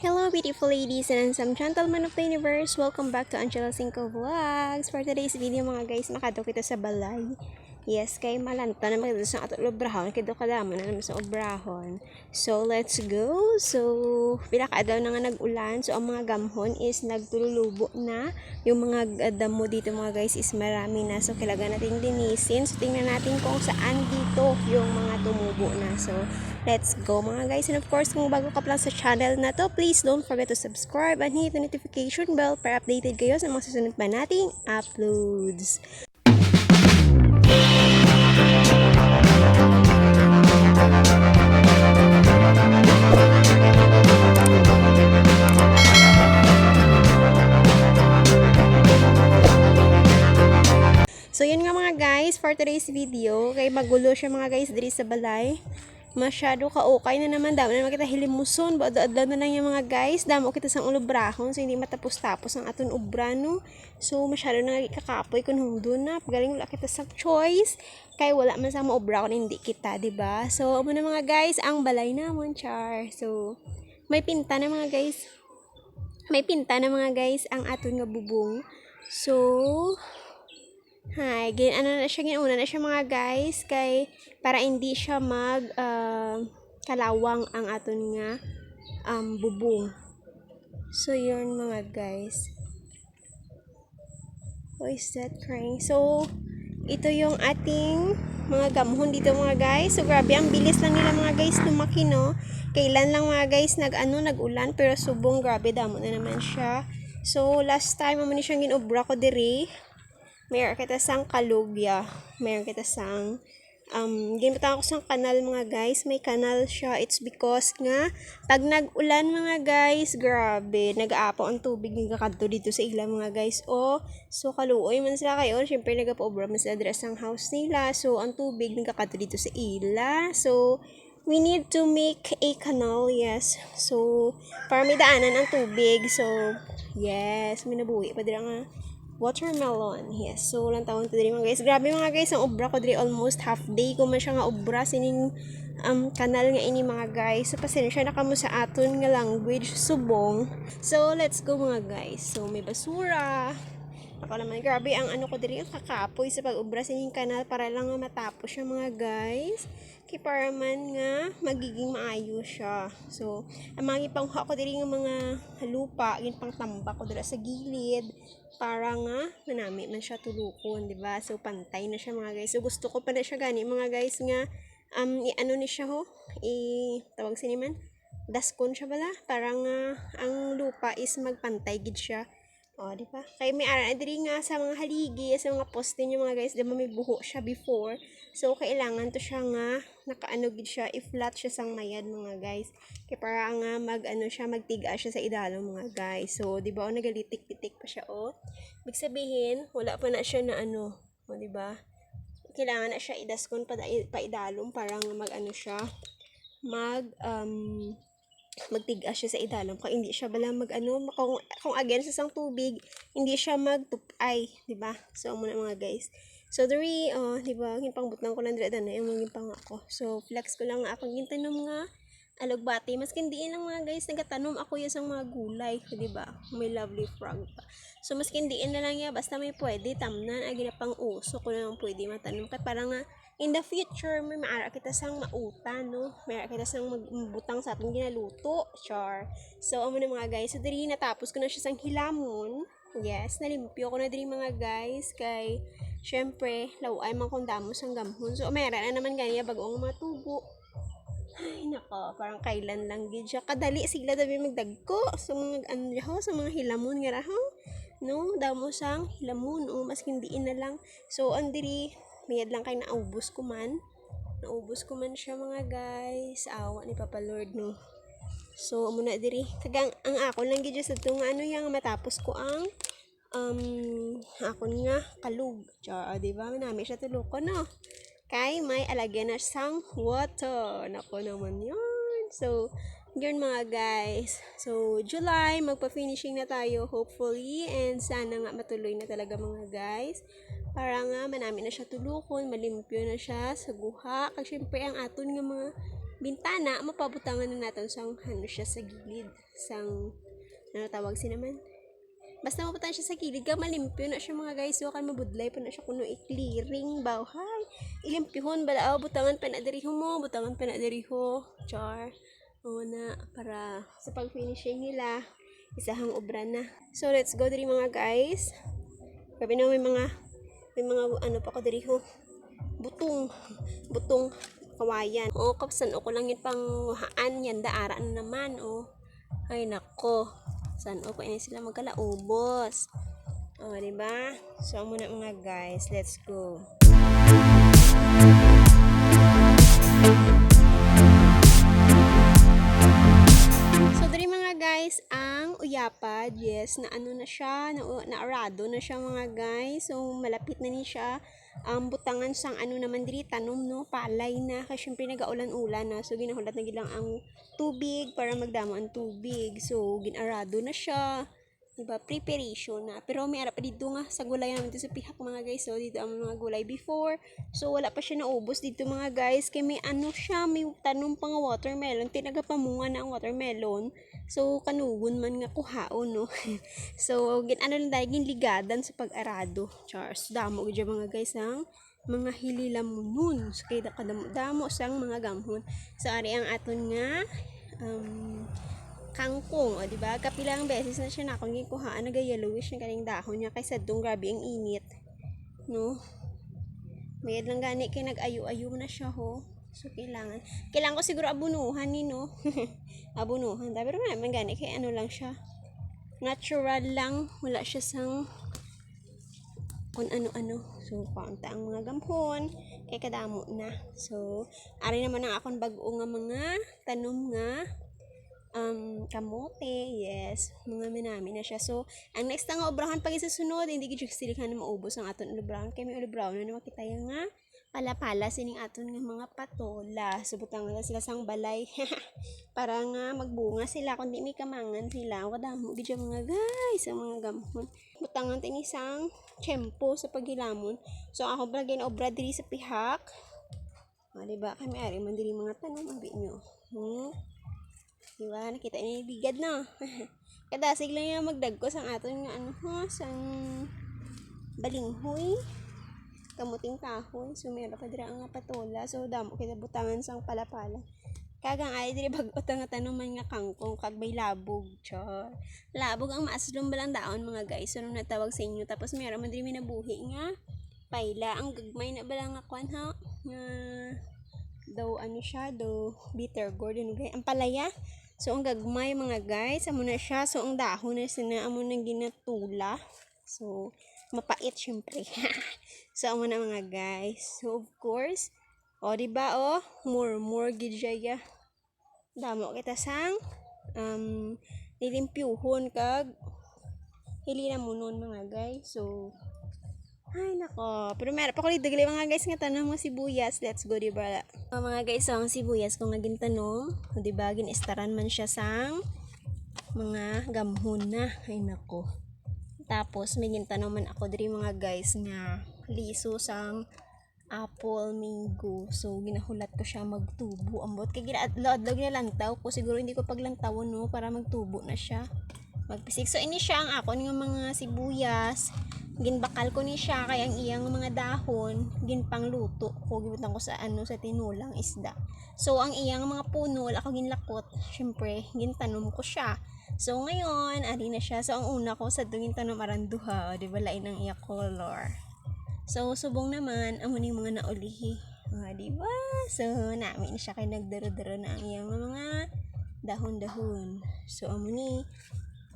Hello, beautiful ladies and some gentlemen of the universe. Welcome back to Angela Cinco Vlogs. For today's video mga guys, makadto kita sa balay. Yes, kay malanta na magdito sa ato obrahon. Kaya ka naman na naman sa obrahon. So, let's go. So, pila ka daw na nga nag-ulan. So, ang mga gamhon is nagtululubo na. Yung mga damo dito mga guys is marami na. So, kailangan natin linisin. So, tingnan natin kung saan dito yung mga tumubo na. So, let's go mga guys. And of course, kung bago ka pa lang sa channel na to, please don't forget to subscribe and hit the notification bell para updated kayo sa mga susunod pa nating uploads. For today's video, kay magulo siya mga guys diri sa balay. Masyado ka okay na naman damo na makita hilimuson, adlaw na lang yung mga guys, damo kita sang ulubrahon so hindi matapos-tapos ang aton ubrano. So masyado na kakapoy kun hundo na, pagaling wala kita sa choice kay wala man sa maobra kun hindi kita, di ba? So amo na mga guys, ang balay namon char. So may pinta na mga guys. May pinta na mga guys ang aton nga bubong. So, Hi, gin ano na siya ginuna na siya mga guys kay para hindi siya mag ah, kalawang ang aton nga um, bubong. So yun mga guys. Who is that crying? So ito yung ating mga gamhon dito mga guys. So grabe ang bilis lang nila mga guys lumaki no. Kailan lang mga guys nag ano nag-ulan pero subong grabe damo na naman siya. So last time mo ni siyang ginobra ko diri mayroon kita sang kalugya, mayroon kita sang um, ginbatan ko sang kanal mga guys, may kanal siya, it's because nga, pag nag-ulan mga guys, grabe, nag-aapaw ang tubig ng kakadto dito sa ila mga guys, o, so kaluoy man sila kayo, syempre nag-paobra man sila dress ang house nila, so ang tubig nagkakadto dito sa ila, so, we need to make a canal, yes, so, para may daanan ang tubig, so, yes, may nabuhi pa dira nga, watermelon. Yes. So, lang taon to diri mga guys. Grabe mga guys, ang obra ko diri almost half day ko man siya nga obra sining um, kanal nga ini mga guys. So, pasensya na kamo sa aton nga language, subong. So, let's go mga guys. So, may basura. Ako naman, grabe ang ano ko diri, ang kakapoy sa pag-obra sining kanal para lang nga matapos siya mga guys. Kay para man nga magiging maayo siya. So, ang mga ipangha ko diri nga mga lupa, yung pangtambak ko dira sa gilid para nga manami man siya tulukon, di ba? So pantay na siya mga guys. So gusto ko pa na siya gani mga guys nga um i-ano ni siya ho, i tawag sini man daskon siya bala para nga ang lupa is magpantay gid siya. O, di ba? Kay may ara diri nga sa mga haligi, sa mga poste niyo mga guys, di ba may buho siya before. So kailangan to siya nga nakaano gid siya, i-flat siya sang mayad mga guys. Kay para nga mag ano siya, magtiga siya sa idalo mga guys. So, di ba, o nagalitik-titik pa siya o. Ibig sabihin, wala pa na siya na ano, o di ba? Kailangan na siya idaskon pa, pa idalom para nga mag ano siya, mag um, magtigas siya sa idalom kung hindi siya bala mag ano kung, kung again sa sang tubig hindi siya magtupay di ba? So muna mga guys. So diri uh, di ba? Ginpangbutang ko lang diri na yung mga pang ako. So flex ko lang nga akong gintanom nga alugbati. Mas hindi lang mga guys nagatanom ako yung sang mga gulay di ba? May lovely frog pa. So mas hindi na lang ya basta may pwede tamnan. Ay ginapang uso ko lang pwede matanom kay parang nga in the future, may maara kita sang mautan, no? May kita sang magbutang sa ating ginaluto, char. So, amo na mga guys. So, diri natapos ko na siya sang hilamon. Yes, nalimpyo ko na diri mga guys. Kay, syempre, laway man kung damos ang gamhon. So, mayroon na naman ganyan bagong mga tubo. Ay, nako, parang kailan lang gid siya. Kadali sila dabi magdagko sa mga ano sa mga hilamon nga raho. No, damo sang hilamon o mas hindi na lang. So, ang diri Mayad lang kay naubos ko man. Naubos ko man siya mga guys. Awa ni Papa Lord no. So, muna diri. Kagang ang ako lang gid sa tunga ano yang matapos ko ang um akon nga kalug. Cha, di ba? Nami siya tuloko no. Kay may alagyan na sang water. Nako naman yun. So, yun mga guys. So, July, magpa-finishing na tayo hopefully. And sana nga matuloy na talaga mga guys para nga manami na siya tulukon, malimpyo na siya sa guha. Kag syempre ang aton nga mga bintana, mapabutangan na natin sang ano siya sa gilid. Sang, ano tawag si naman? Basta mabutangan siya sa gilid, ka malimpyo na siya mga guys. So, kan mabudlay pa na siya kuno i-clearing bawhay. Ilimpyhon, bala, oh, butangan pa na diriho mo, butangan pa na diriho. Char. Oo na, para sa pag-finishing nila, isahang obra na. So, let's go diri mga guys. Sabi na may mga, may mga, ano pa ko diriho, butong, butong kawayan. O, kapsan o ko lang yun pang haan yan, daara na naman, o. Ay, nako. San o ko ini sila magkalaubos. O, diba? So, muna mga guys, let's go. Ang uyapad, yes, na ano na siya, na, na arado na siya mga guys. So, malapit na ni siya. Ang butangan sang ano naman diri tanom no, palay na kasi syempre nagaulan-ulan na. So, ginahulat na gilang ang tubig para magdamo ang tubig. So, ginarado na siya. Diba? Preparation na. Pero may ara pa dito nga sa gulay namin dito sa pihak mga guys. So, dito ang mga gulay before. So, wala pa siya naubos dito mga guys. Kaya may ano siya, may tanom pa nga watermelon. Tinagapamunga na ang watermelon. So, kanugon man nga kuhaon, no? so, gin ano lang dahil ginligadan sa pag-arado. Chars, damo gid mga guys ang mga hililamunon. So, kaya kadamo damo sang mga gamhon. So, ari ang aton nga um, kangkong, o di ba? Kapilang beses na siya nakong gikuhaan naga yellowish na kaning dahon niya kaysa dong grabe ang init. No? Mayad lang gani kay nag-ayo-ayo na siya ho. So kailangan kailangan ko siguro abunuhan ni no. abunuhan. Pero naman gani kay ano lang siya. Natural lang, wala siya sang kung ano-ano. So, paunta ang mga gamhon, kay kadamo na. So, ari naman ang akong bago nga mga tanom nga um, kamote, yes, mga minami na siya. So, ang next nga obrahan pag isusunod, hindi gid silikan na maubos ang aton ulibrahan. Kay may ulibrahan na makita yung nga pala-pala sining aton nga mga patola. So, butang na sila sang balay. Para nga magbunga sila, kundi may kamangan sila. Kadamo gid yung mga guys, ang mga gamhon. Butangan tin isang tiyempo sa paghilamon. So, ako ba obra diri sa pihak. O, diba? Kami ari man diri mga tanong, abi nyo. Hmm? Diba? Nakita niyo yung bigad na. Kadasig lang yung magdagko sang aton nga ano ha, sang balinghoy. Kamuting kahoy. Meron pa dira nga patola. So, damo kita butangan sang palapala. Kagang ay diri bagot nga tanuman nga kangkong kag may labog. Char. Labog ang maaslom balang daon mga guys. So, natawag sa inyo. Tapos meron man diri minabuhi nga paila. Ang gagmay na balang nga kwan ha. Nga daw ano siya, daw bitter gourd gay. Ang palaya. So, ang gagmay mga guys, amo na siya. So, ang dahon na sina amo na ginatula. So, mapait syempre. so, amo na mga guys. So, of course, o, di ba o, more, more gid siya ya. Damo kita sang um, nilimpyuhon kag hili na mo nun mga guys. So, ay, nako. Pero meron pa ko dito gali mga guys nga tanong mga sibuyas. Let's go, di ba? Uh, mga guys, so, ang sibuyas kung naging tanong, di ba, ginistaran man siya sang mga gamhon na. Ay, nako. Tapos, may gintanong man ako diri mga guys nga liso sang apple mango. So, ginahulat ko siya magtubo. Ambot, kay ginaadlaw ginalantaw ko. Siguro hindi ko paglantawon, no, para magtubo na siya. Magpisik. So, ini siya ang ako ng mga sibuyas ginbakal ko ni siya kaya ang iyang mga dahon ginpangluto. Ko gibutan ko sa ano sa tinulang isda. So ang iyang mga puno wala ko ginlakot. Syempre gintanom ko siya. So ngayon ari na siya. So ang una ko sa tungin tanom aranduha. O di ba lain ang iya color. So subong naman amo ni mga naulihi o di ba? So namin siya kay nagdaro-daro na ang iyang mga dahon-dahon. So amo ni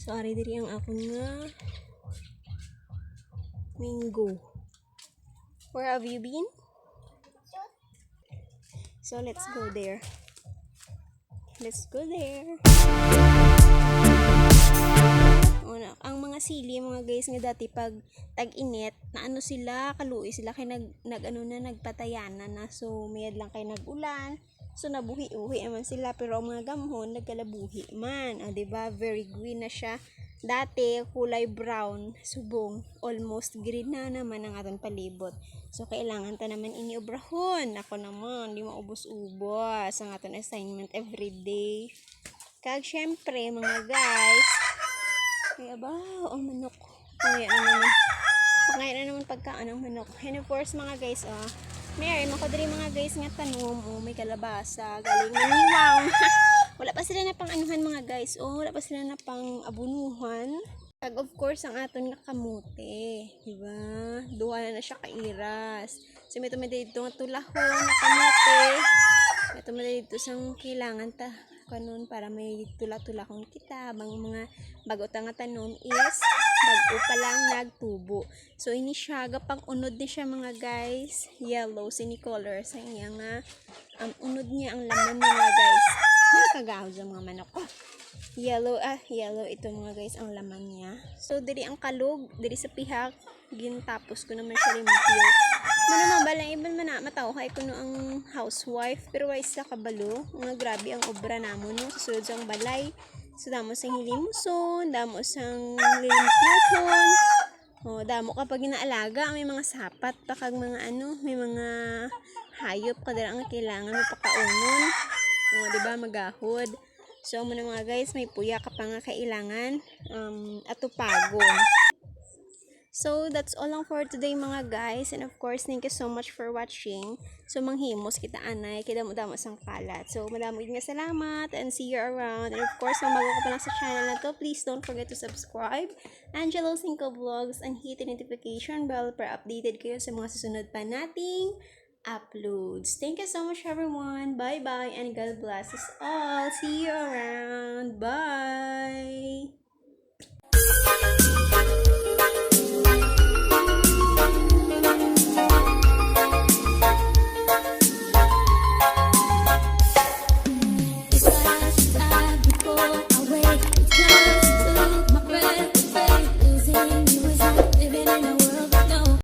so ari diri ang akon nga Mingo. Where have you been? So let's go there. Let's go there. Una, ang mga sili mga guys nga dati pag tag-init na ano sila kaluoy sila kay nag, nag ano na nagpatayanan na so mayad lang kay nag-ulan so nabuhi-uhi naman sila pero ang mga gamhon nagkalabuhi man ah, 'di ba very green na siya Dati, kulay brown, subong. Almost green na naman ang aton palibot. So, kailangan ta naman iniobrahon. Ako naman, di maubos-ubos ang aton assignment everyday. Kag, syempre, mga guys, kaya ba, ang manok. Kaya na naman. Kaya na naman pagkaan ng manok. And of course, mga guys, oh, Mary, makadali mga guys nga tanom, oh, may kalabasa, galing maniwang. wala pa sila na pang anuhan mga guys, oh, wala pa sila na pang abunuhan. Kag of course, ang aton nga kamote, di ba? Duha na na siya kairas. So, may tumada dito nga tulahon na kamote. May tumada dito sang kailangan ta kanon para may tula-tulakon kita bang mga bago ta nga tanom is bago pa lang nagtubo. So ini siya gapang unod ni siya mga guys, yellow sini color sa iya nga ang unod niya ang laman niya guys. Nakagahaw sa mga manok ko. Yellow ah, yellow ito mga guys ang laman niya. So diri ang kalog, diri sa pihak gintapos ko naman siya limpyo. Ano naman balay iban man na mataw kay kuno ang housewife pero wais sa kabalo nga grabe ang obra namo no susunod sang balay. So damo sang hilimuson, damo sang limpyuhon. Oh, damo kapag inaalaga may mga sapat pa kag mga ano, may mga hayop kada ang kailangan mapakaunon. Oh, di ba magahod. So mo mga guys, may puya ka pa nga kailangan um atupagon. So, that's all lang for today mga guys. And of course, thank you so much for watching. So, manghimos kita anay, kaya damo sang kalat. So, madamo nga salamat and see you around. And of course, kung bago pa lang sa channel na to, please don't forget to subscribe. Angelo Cinco Vlogs and hit the notification bell para updated kayo sa mga susunod pa nating uploads. Thank you so much everyone. Bye-bye and God bless us all. See you around. Bye!